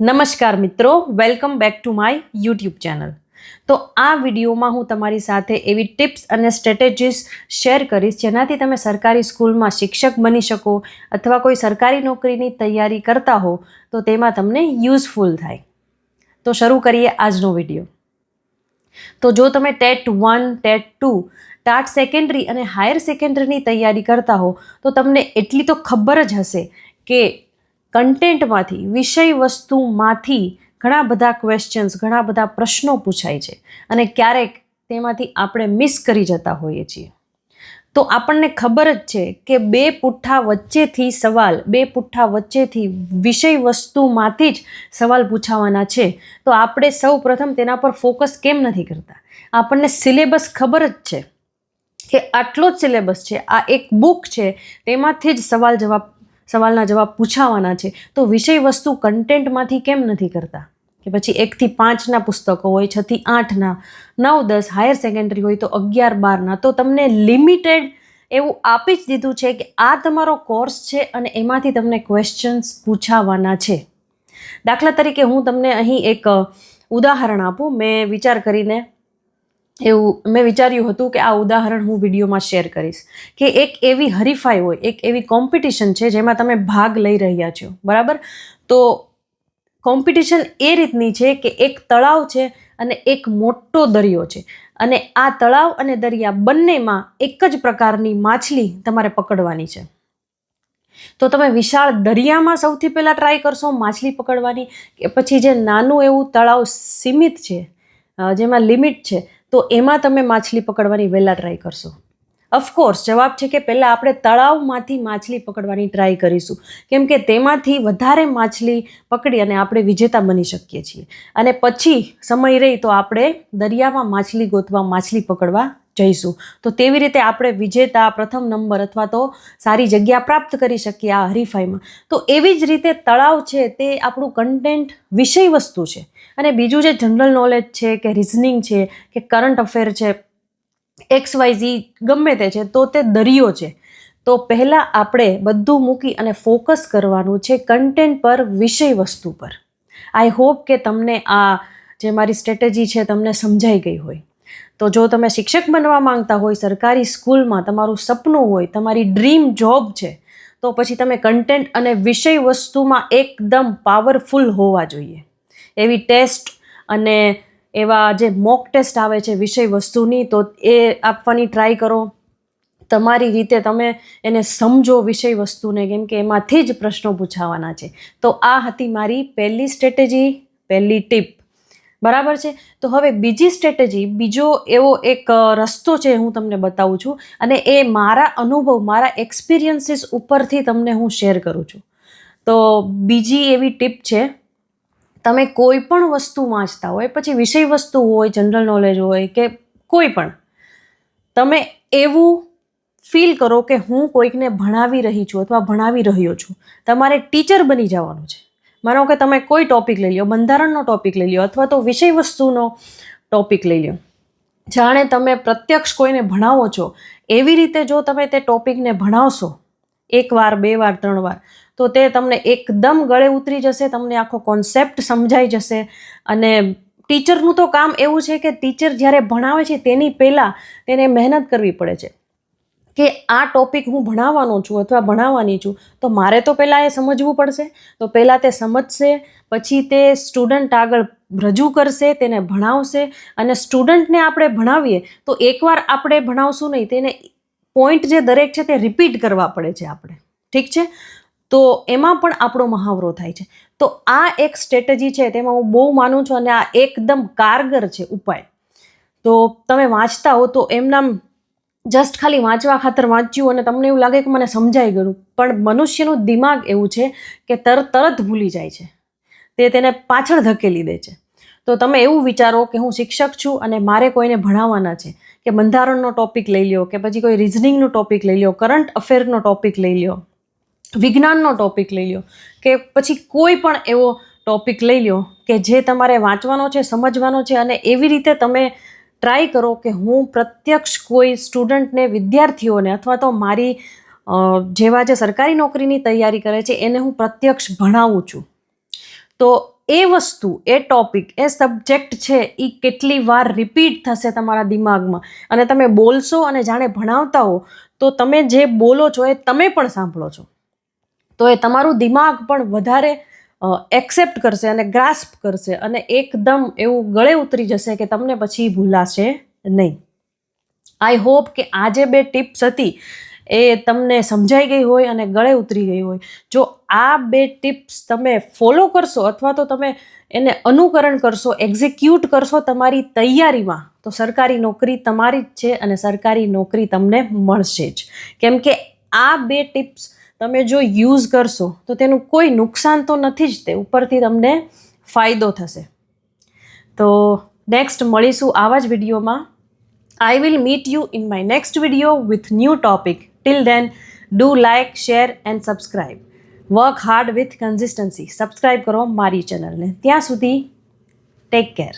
નમસ્કાર મિત્રો welcome back to my YouTube channel તો આ વિડીયોમાં હું તમારી સાથે એવી ટિપ્સ અને સ્ટ્રેટેજીસ શેર કરીશ, જેનાથી તમે સરકારી સ્કૂલમાં શિક્ષક બની શકો અથવા કોઈ સરકારી નોકરીની તૈયારી કરતા હો, તો તેમાં તમને યુઝફુલ થાય. તો શરૂ કરીએ આજનો વીડિયો. તો જો તમે TET one, TET two, TAT secondary અને હાયર સેકન્ડરીની તૈયારી કરતા હો, તો તમને એટલી તો ખબર જ હશે કે કન્ટેન્ટમાંથી વિષય વસ્તુમાંથી ઘણા બધા ક્વેશ્ચન્સ ઘણા બધા પ્રશ્નો પૂછાય છે અને ક્યારેક તેમાંથી આપણે મિસ કરી જતા હોઈએ છીએ. તો આપણને ખબર જ છે કે બે પુઠ્ઠા વચ્ચેથી સવાલ, બે પુઠ્ઠા વચ્ચેથી વિષય વસ્તુમાંથી જ સવાલ પૂછાવાના છે. તો આપણે સૌ પ્રથમ તેના પર ફોકસ કેમ નથી કરતા? આપણને સિલેબસ ખબર જ છે કે આટલો જ સિલેબસ છે, આ એક બુક છે, તેમાંથી જ સવાલ જવાબ સવાલના જવાબ પૂછાવાના છે. તો વિષય વસ્તુ કન્ટેન્ટમાંથી કેમ નથી કરતા? કે પછી એકથી પાંચના પુસ્તકો હોય, છથી આઠના, નવ, દસ, હાયર સેકન્ડરી હોય તો અગિયાર, બારના. તો તમને લિમિટેડ એવું આપી જ દીધું છે કે આ તમારો કોર્સ છે અને એમાંથી તમને ક્વેશ્ચન્સ પૂછાવાના છે. દાખલા તરીકે હું તમને અહીં એક ઉદાહરણ આપું. મેં વિચાર કરીને એવું મેં વિચાર્યું હતું કે આ ઉદાહરણ હું વિડીયોમાં શેર કરીશ કે એક એવી હરીફાઈ હોય, એક એવી કોમ્પિટિશન છે જેમાં તમે ભાગ લઈ રહ્યા છો, બરાબર? તો કોમ્પિટિશન એ રીતની છે કે એક તળાવ છે અને એક મોટો દરિયો છે અને આ તળાવ અને દરિયા બંનેમાં એક જ પ્રકારની માછલી તમારે પકડવાની છે. તો તમે વિશાળ દરિયામાં સૌથી પહેલાં ટ્રાય કરશો માછલી પકડવાની કે પછી જે નાનું એવું તળાવ સીમિત છે જેમાં લિમિટ છે તો એમાં તમે માછલી પકડવાની વહેલા ટ્રાય કરશો. ઓફકોર્સ જવાબ છે કે પહેલાં આપણે તળાવમાંથી માછલી પકડવાની ટ્રાય કરીશું. કેમ કે તેમાંથી વધારે માછલી પકડી અને આપણે વિજેતા બની શકીએ છીએ. અને પછી સમય રહી તો આપણે દરિયામાં માછલી ગોતવા, માછલી પકડવા જઈશું. તો તેવી રીતે આપણે વિજેતા, પ્રથમ નંબર અથવા તો સારી જગ્યા પ્રાપ્ત કરી શકીએ આ હરીફાઈમાં. તો એવી જ રીતે તળાવ છે તે આપણું કન્ટેન્ટ વિષય વસ્તુ છે. અને બીજું જે જનરલ નોલેજ છે કે રિઝનિંગ છે, કે કરંટ અફેર છે એક્સ વાય ઝી ગમે તે છે, તો તે દરિયો છે. તો પહેલાં આપણે બધું મૂકી અને ફોકસ કરવાનું છે કન્ટેન્ટ પર, વિષય વસ્તુ પર. આઈ હોપ કે તમને આ જે મારી સ્ટ્રેટેજી છે તમને સમજાઈ ગઈ હોય. તો જો તમે શિક્ષક બનવા માંગતા હોય, સરકારી સ્કૂલમાં તમારું સપનું હોય, તમારી ડ્રીમ જોબ છે, તો પછી તમે કન્ટેન્ટ અને વિષય વસ્તુમાં એકદમ પાવરફુલ હોવા જોઈએ. એવી ટેસ્ટ અને એવા જે મોક ટેસ્ટ આવે છે વિષય વસ્તુની, તો એ આપવાની ટ્રાય કરો. તમારી રીતે તમે એને સમજો વિષય વસ્તુને, કેમ કે એમાંથી જ પ્રશ્નો પૂછાવાના છે. તો આ હતી મારી પહેલી સ્ટ્રેટેજી પહેલી ટીપ બરાબર છે? તો હવે બીજી સ્ટ્રેટેજી બીજો એવો એક રસ્તો છે હું તમને બતાવું છું. અને એ મારા અનુભવ, મારા એક્સપિરિયન્સીસ ઉપરથી તમને હું શેર કરું છું. તો બીજી એવી ટીપ છે તમે કોઈ પણ વસ્તુ વાંચતા હોય, પછી વિષય વસ્તુ હોય જનરલ નોલેજ હોય કે કોઈ પણ, તમે એવું ફીલ કરો કે હું કોઈકને ભણાવી રહી છું અથવા ભણાવી રહ્યો છું. તમારે ટીચર બની જવાનું છે. માનો કે તમે કોઈ ટોપિક લઈ લો, બંધારણનો ટોપિક લઈ લો અથવા તો વિષય વસ્તુનો ટોપિક લઈ લો. જાણે તમે પ્રત્યક્ષ કોઈને ભણાવો છો, એવી રીતે જો તમે તે ટોપિકને ભણાવશો, એક વાર, બે વાર, ત્રણ વાર તો તે તમને એકદમ ગળે ઉતરી જશે, તમને આખો કોન્સેપ્ટ સમજાઈ જશે. અને ટીચરનું તો કામ એવું છે કે ટીચર જ્યારે ભણાવે છે તેની પહેલાં તેને મહેનત કરવી પડે છે. કે આ ટોપિક હું ભણાવવાનો છું અથવા ભણાવવાની છું, તો મારે તો પહેલાં એ સમજવું પડશે. તો પહેલાં તે સમજશે, પછી તે સ્ટુડન્ટ આગળ રજૂ કરશે, તેને ભણાવશે. અને સ્ટુડન્ટને આપણે ભણાવીએ, તો એકવાર આપણે ભણાવશું નહીં, તેને પોઈન્ટ જે દરેક છે તે રિપીટ કરવા પડે છે આપણે. ઠીક છે? તો એમાં પણ આપણો મહાવરો થાય છે. તો આ એક સ્ટ્રેટેજી છે, તેમાં હું બહુ માનું છું અને આ એકદમ કારગર છે ઉપાય. તો તમે વાંચતા હો તો એમનામ જસ્ટ ખાલી વાંચવા ખાતર વાંચ્યું અને તમને એવું લાગે કે મને સમજાઈ ગયું. પણ મનુષ્યનું દિમાગ એવું છે કે તર તરત ભૂલી જાય છે. તે તેને પાછળ ધકેલી દે છે. તો તમે એવું વિચારો કે હું શિક્ષક છું અને મારે કોઈને ભણાવવાના છે. કે બંધારણનો ટોપિક લઈ લ્યો, કે પછી કોઈ રિઝનિંગનો ટોપિક લઈ લ્યો કરંટ અફેરનો ટોપિક લઈ લ્યો. વિજ્ઞાનનો ટોપિક લઈ લ્યો. કે પછી કોઈ પણ એવો ટોપિક લઈ લો કે જે તમારે વાંચવાનો છે, સમજવાનો છે અને એવી રીતે તમે ટ્રાય કરો કે હું પ્રત્યક્ષ કોઈ સ્ટુડન્ટને વિદ્યાર્થીઓને અથવા તો મારી જેવા જે સરકારી નોકરીની તૈયારી કરે છે, એને હું પ્રત્યક્ષ ભણાવું છું. તો એ વસ્તુ, એ ટોપિક એ સબ્જેક્ટ છે એ કેટલી વાર રિપીટ થશે તમારા દિમાગમાં. અને તમે બોલશો અને જાણે ભણાવતા હો, તો તમે જે બોલો છો એ તમે પણ સાંભળો છો. તો એ તમારું દિમાગ પણ વધારે એક્સેપ્ટ કરશે અને ગ્રાસ્પ કરશે અને એકદમ એવું ગળે ઉતરી જશે કે તમને પછી ભૂલાશે નહીં. આઈ હોપ કે આ જે બે ટિપ્સ હતી એ તમને સમજાઈ ગઈ હોય અને ગળે ઉતરી ગઈ હોય. જો આ બે ટિપ્સ તમે ફોલો કરશો અથવા તો તમે એને અનુકરણ કરશો એક્ઝિક્યુટ કરશો તમારી તૈયારીમાં, તો સરકારી નોકરી તમારી જ છે અને સરકારી નોકરી તમને મળશે જ. કેમ કે આ બે ટિપ્સ તમે જો યુઝ કરશો તો તેનું કોઈ નુકસાન તો નથી જ તે ઉપરથી તમને ફાયદો થશે તો નેક્સ્ટ મળીશું આવા જ વિડીયોમાં I will meet you in my next video with new topic. Till then, do like, share and subscribe. Work hard with consistency. Subscribe કરો મારી ચેનલને ત્યાં સુધી ટેક કેર